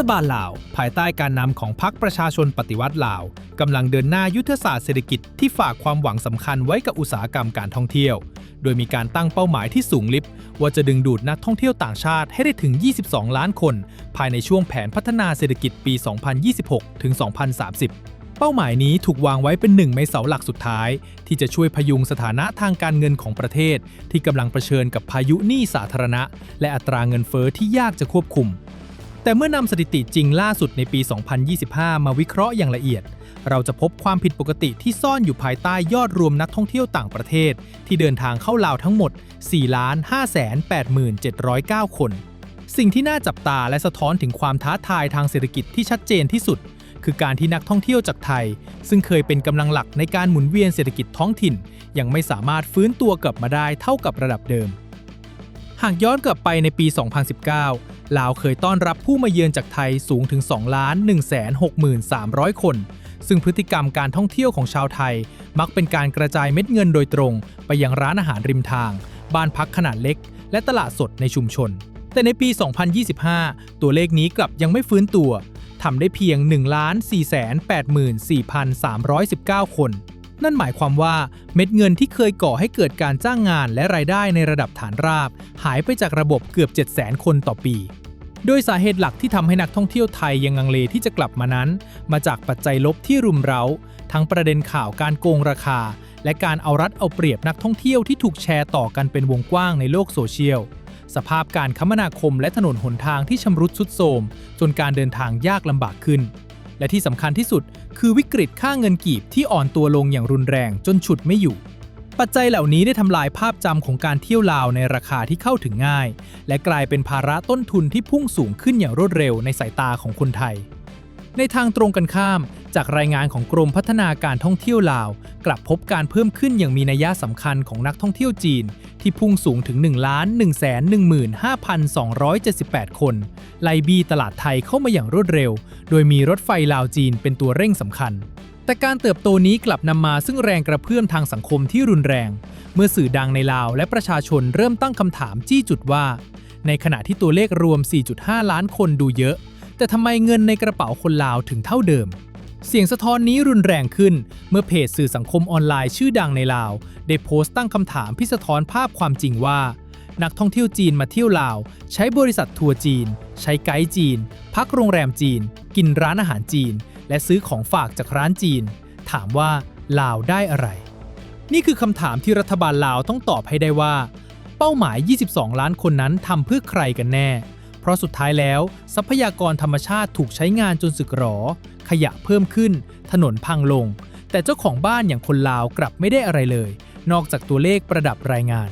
ฐบาลลาว ภายใต้การนำของพรรคประชาชนปฏิวัติลาวกำลังเดินหน้ายุทธศาสตร์เศรษฐกิจที่ฝากความหวังสำคัญไว้กับอุตสาหกรรมการท่องเที่ยว โดยมีการตั้งเป้าหมายที่สูงลิบว่าจะดึงดูดนักท่องเที่ยวต่างชาติให้ได้ถึง 22 ล้านคน ภายในช่วงแผนพัฒนาเศรษฐกิจปี 2026 ถึง 2030เป้าหมายนี้ถูกวางไว้เป็นหนึ่งในเสาหลักสุดท้าย ที่จะช่วยพยุงสถานะทางการเงินของประเทศ ที่กำลังเผชิญกับพายุหนี้สาธารณะ และอัตราเงินเฟ้อที่ยากจะควบคุม แต่เมื่อนำสถิติจริงล่าสุดในปี 2025 มาวิเคราะห์อย่างละเอียด เราจะพบความผิดปกติที่ซ่อนอยู่ภายใต้ยอดรวมนักท่องเที่ยวต่างประเทศ ที่เดินทางเข้าลาวทั้งหมด 4,587,900คน สิ่งที่น่าจับตาและสะท้อนถึงความท้าทายทางเศรษฐกิจที่ชัดเจนที่สุด คือการที่นักท่องเที่ยวจากไทย ซึ่งเคยเป็นกำลังหลักในการหมุนเวียนเศรษฐกิจท้องถิ่น ยังไม่สามารถฟื้นตัวกลับมาได้เท่ากับระดับเดิมหากย้อนกลับไปในปี 2019 ลาวเคยต้อนรับผู้มาเยือนจากไทยสูงถึง2ล้าน1 6 3 0 0 คน ซึ่งพฤติกรรมการท่องเที่ยวของชาวไทย มักเป็นการกระจายเม็ดเงินโดยตรง ไปยังร้านอาหารริมทาง บ้านพักขนาดเล็ก และตลาดสดในชุมชน แต่ในปี 2025 ตัวเลขนี้กลับยังไม่ฟื้นตัวทำได้เพียง 1 4 8 4 3 1 9 คน นั่นหมายความว่าเม็ดเงินที่เคยก่อให้เกิดการจ้างงานและรายได้ในระดับฐานราบ หายไปจากระบบเกือบ 700,000 คนต่อปี โดยสาเหตุหลักที่ทำให้นักท่องเที่ยวไทยยังลังเลที่จะกลับมานั้น มาจากปัจจัยลบที่รุมเร้า ทั้งประเด็นข่าวการโกงราคา และการเอารัดเอาเปรียบนักท่องเที่ยวที่ถูกแชร์ต่อกันเป็นวงกว้างในโลกโซเชียลสภาพการคมนาคมและถนนหนทางที่ชำรุดทรุดโทรมจนการเดินทางยากลำบากขึ้น และที่สำคัญที่สุด คือวิกฤตค่าเงินกีบที่อ่อนตัวลงอย่างรุนแรงจนฉุดไม่อยู่ ปัจจัยเหล่านี้ได้ทำลายภาพจำของการเที่ยวลาวในราคาที่เข้าถึงง่าย และกลายเป็นภาระต้นทุนที่พุ่งสูงขึ้นอย่างรวดเร็วในสายตาของคนไทย ในทางตรงกันข้าม จากรายงานของกรมพัฒนาการท่องเที่ยวลาว กลับพบการเพิ่มขึ้นอย่างมีนัยสำคัญของนักท่องเที่ยวจีน ที่พุ่งสูงถึง 1 1 1 5 2 7 8 คน ไล่บีตลาดไทยเข้ามาอย่างรวดเร็ว โดยมีรถไฟลาวจีนเป็นตัวเร่งสำคัญ แต่การเติบโตนี้กลับนำมาซึ่งแรงกระเพื่อมทางสังคมที่รุนแรง เมื่อสื่อดังในลาวและประชาชนเริ่มตั้งคำถามจี้จุดว่า ในขณะที่ตัวเลขรวม 4.5 ล้านคนดูเยอะ แต่ทำไมเงินในกระเป๋าคนลาวถึงเท่าเดิมเสียงสะท้อนนี้รุนแรงขึ้น เมื่อเพจสื่อสังคมออนไลน์ชื่อดังในลาว ได้โพสต์ตั้งคำถามพิสะท้อนภาพความจริงว่า นักท่องเที่ยวจีนมาเที่ยวลาว ใช้บริษัททัวร์จีน ใช้ไกด์จีน พักโรงแรมจีน กินร้านอาหารจีน และซื้อของฝากจากร้านจีน ถามว่าลาวได้อะไร นี่คือคำถามที่รัฐบาลลาวต้องตอบให้ได้ว่า เป้าหมาย 22 ล้านคนนั้นทำเพื่อใครกันแน่ เพราะสุดท้ายแล้ว ทรัพยากรธรรมชาติถูกใช้งานจนสึกหรอ ขยะเพิ่มขึ้น ถนนพังลง แต่เจ้าของบ้านอย่างคนลาวกลับไม่ได้อะไรเลย นอกจากตัวเลขประดับรายงาน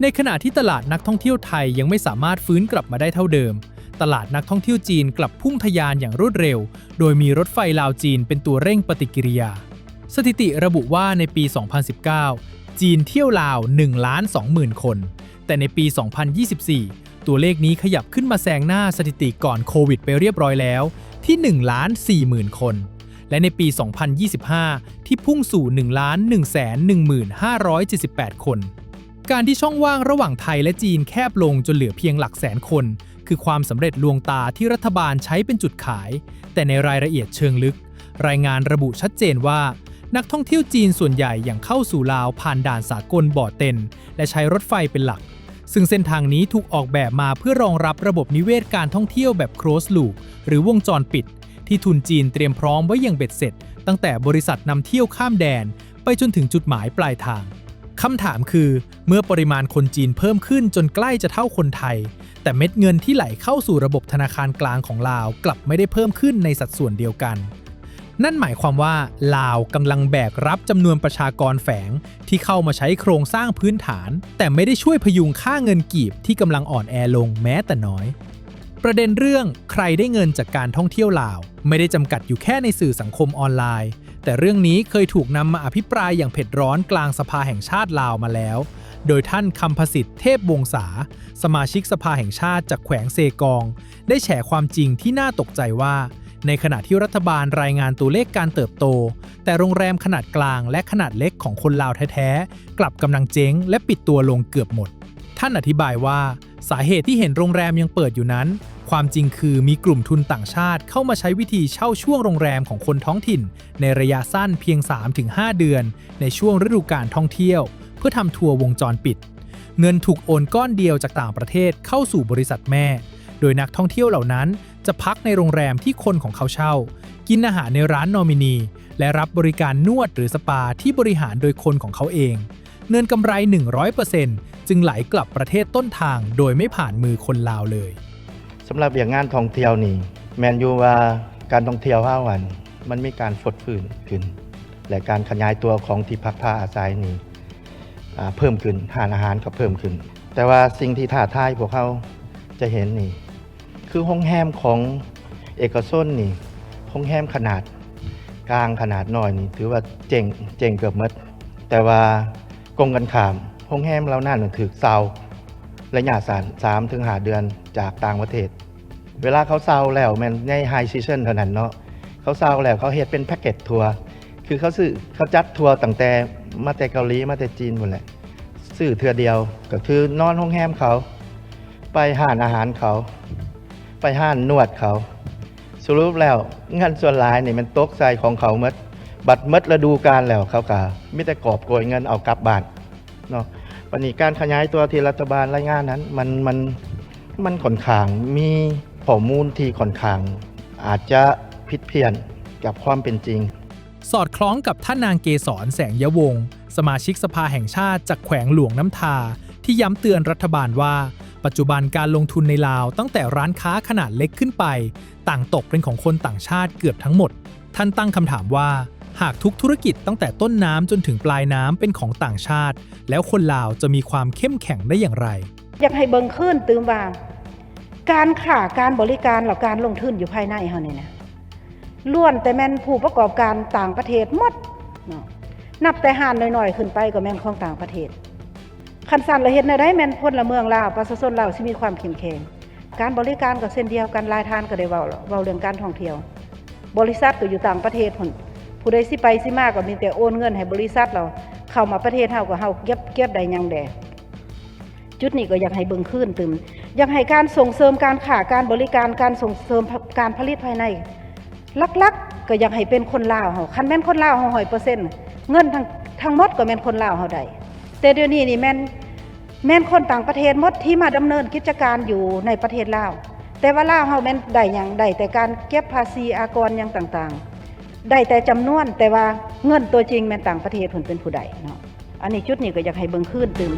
ในขณะที่ตลาดนักท่องเที่ยวไทยยังไม่สามารถฟื้นกลับมาได้เท่าเดิม ตลาดนักท่องเที่ยวจีนกลับพุ่งทะยานอย่างรวดเร็ว โดยมีรถไฟลาวจีนเป็นตัวเร่งปฏิกิริยา สถิติระบุว่าในปี 2019 จีนเที่ยวลาว1ล้าน20,000 คน แต่ในปี 2024 ตัวเลขนี้ขยับขึ้นมาแซงหน้าสถิติก่อนโควิดไปเรียบร้อยแล้วที่1ล้าน40,000 คน และในปี 2025 ที่พุ่งสู่ 1,115,78 คน การที่ช่องว่างระหว่างไทยและจีนแคบลงจนเหลือเพียงหลักแสนคน คือความสำเร็จลวงตาที่รัฐบาลใช้เป็นจุดขาย แต่ในรายละเอียดเชิงลึก รายงานระบุชัดเจนว่านักท่องเที่ยวจีนส่วนใหญ่อย่างเข้าสู่ลาวผ่านด่านสากลบ่อเต็น และใช้รถไฟเป็นหลัก ซึ่งเส้นทางนี้ถูกออกแบบมาเพื่อรองรับระบบนิเวศการท่องเที่ยวแบบ close loop หรือวงจรปิด ที่ทุนจีนเตรียมพร้อมไว้อย่างเบ็ดเสร็จ ตั้งแต่บริษัทนำเที่ยวข้ามแดน ไปจนถึงจุดหมายปลายทางคำถามคือ เมื่อปริมาณคนจีนเพิ่มขึ้นจนใกล้จะเท่าคนไทย แต่เม็ดเงินที่ไหลเข้าสู่ระบบธนาคารกลางของลาวกลับไม่ได้เพิ่มขึ้นในสัดส่วนเดียวกัน นั่นหมายความว่าลาวกำลังแบกรับจำนวนประชากรแฝง ที่เข้ามาใช้โครงสร้างพื้นฐาน แต่ไม่ได้ช่วยพยุงค่าเงินกีบที่กำลังอ่อนแอลงแม้แต่น้อย ประเด็นเรื่องใครได้เงินจากการท่องเที่ยวลาว ไม่ได้จำกัดอยู่แค่ในสื่อสังคมออนไลน์ แต่เรื่องนี้เคยถูกนำมาอภิปรายอย่างเผ็ดร้อนกลางสภาแห่งชาติลาวมาแล้ว โดยท่านคำพสิทธิ์เทพวงศาสมาชิกสภาแห่งชาติจากแขวงเซกอง ได้แฉความจริงที่น่าตกใจว่า ในขณะที่รัฐบาลรายงานตัวเลขการเติบโต แต่โรงแรมขนาดกลางและขนาดเล็กของคนลาวแท้ๆกลับกำลังเจ๊งและปิดตัวลงเกือบหมด ท่านอธิบายว่าสาเหตุที่เห็นโรงแรมยังเปิดอยู่นั้น ความจริงคือมีกลุ่มทุนต่างชาติเข้ามาใช้วิธีเช่าช่วงโรงแรมของคนท้องถิ่น ในระยะสั้นเพียง 3-5 เดือน ในช่วงฤดูการท่องเที่ยว เพื่อทำทัวร์วงจรปิด เงินถูกโอนก้อนเดียวจากต่างประเทศเข้าสู่บริษัทแม่ โดยนักท่องเที่ยวเหล่านั้นจะพักในโรงแรมที่คนของเขาเช่า กินอาหารในร้านนอมินี และรับบริการนวดหรือสปาที่บริหารโดยคนของเขาเอง เงินกำไร 100% จึงไหลกลับประเทศต้นทางโดยไม่ผ่านมือคนลาวเลยสำหรับอย่างงานท่องเที่ยวนี่ แมนยูว่าการท่องเที่ยวห้าวัน มันมีการฟดฟื้นขึ้น และการขยายตัวของที่พักผ้าอาศัยนี่เพิ่มขึ้นหารอาหารก็เพิ่มขึ้น แต่ว่าสิ่งที่ท้าทายพวกเขาจะเห็นนี่ คือห้องแฮมของเอกชนนี่ห้องแฮมขนาดกลางขนาดน้อยนี่ ถือว่าเจ๋งเจ๋งเกือบมดแต่ว่ากงกันขาม ห้องแฮมเรานั่นถือเซาระยะสานสามถึงหาเดือนจากต่างประเทศ เวลาเขาเซาแล้วแมันในไฮซีซันเท่านั้นเนาะเขาเซาแล้วเขาเฮ็ดเป็นแพ็กเกจทัวร์คือเขาซื้อเขาจัดทัวร์ตั้งแต่มาแต่เกาหลีมาแต่จีนหมดแหละซื้อเทือเดียวก็คือนอนห้องแฮมเขา ไปห้านอาหารเขา ไปห้านนวดเขา สรุปแล้วเงินส่วนหลายนี่มันตกใส่ของเขาหมดบัตรหมดฤดูกาลแล้วเขากาไม่แต่กอบโกยเงินเอากลับบ้าน เนาะวันนี้การขยายตัวที่รัฐบาลรายงานนั้น มันมันมันค่อนขางมีข้อมูลที่ค่อนขาง อาจจะผิดเพี้ยนกับความเป็นจริง สอดคล้องกับท่านนางเกษรแสงยวงศ์สมาชิกสภาแห่งชาติจากแขวงหลวงน้ำทา ที่ย้ำเตือนรัฐบาลว่าปัจจุบันการลงทุนในลาวตั้งแต่ร้านค้าขนาดเล็กขึ้นไป ต่างตกเป็นของคนต่างชาติเกือบทั้งหมด ท่านตั้งคำถามว่า หากทุกธุรกิจตั้งแต่ต้นน้ำจนถึงปลายน้ำเป็นของต่างชาติ แล้วคนลาวจะมีความเข้มแข็งได้อย่างไร อยากให้เบิ่งขึ้นตื่มว่า การข่าการบริการหรือการลงทุนอยู่ภายในเฮานี่นะล้วนแต่แม่นผู้ประกอบการต่างประเทศหมดนับแต่ห่านน้อยๆ ขึ้นไปก็แม่นของต่างประเทศคันสันเราเห็นได้แม่นพ้นละเมืองลาวประชาชนลาวสิมีความเข้มแข็งการบริการก็เช่นเดียวกันรายทานก็ได้เว้าวเว้าเรื่องการท่องเที่ยว บริษัทก็อยู่ต่างประเทศพุ่น ผู้ใดสิไปสิมาก็มีแต่โอนเงินให้บริษัทเราเข้ามาประเทศเฮาก็เฮาเก็บเก็บได้ยังแดจุดนี้ก็อยากให้เบิ่งขึ้นตึมอยากให้การส่งเสริมการค้าการบริการการส่งเสริมการผลิตภายในลักๆก็อยากให้เป็นคนลาวเฮาคันแม่นคนลาวเฮา100%เงินทั้งทั้งหมดก็แม่นคนลาวเฮาได้แต่เดี๋ยวนี้นี่แม่นแม่นคนต่างประเทศหมดที่มาดำเนินกิจการอยู่ในประเทศลาวแต่ว่าลาวเฮาแม่นได้หยังได้แต่การเก็บภาษีอากรยังต่างๆ ได้แต่จำนวนแต่ว่าเงินตัวจริงแม่นต่างประเทศผลเป็นผู้ใดเนาะอันนี้ชุดนี้ก็อยากให้เบิ่งขึ้นตึม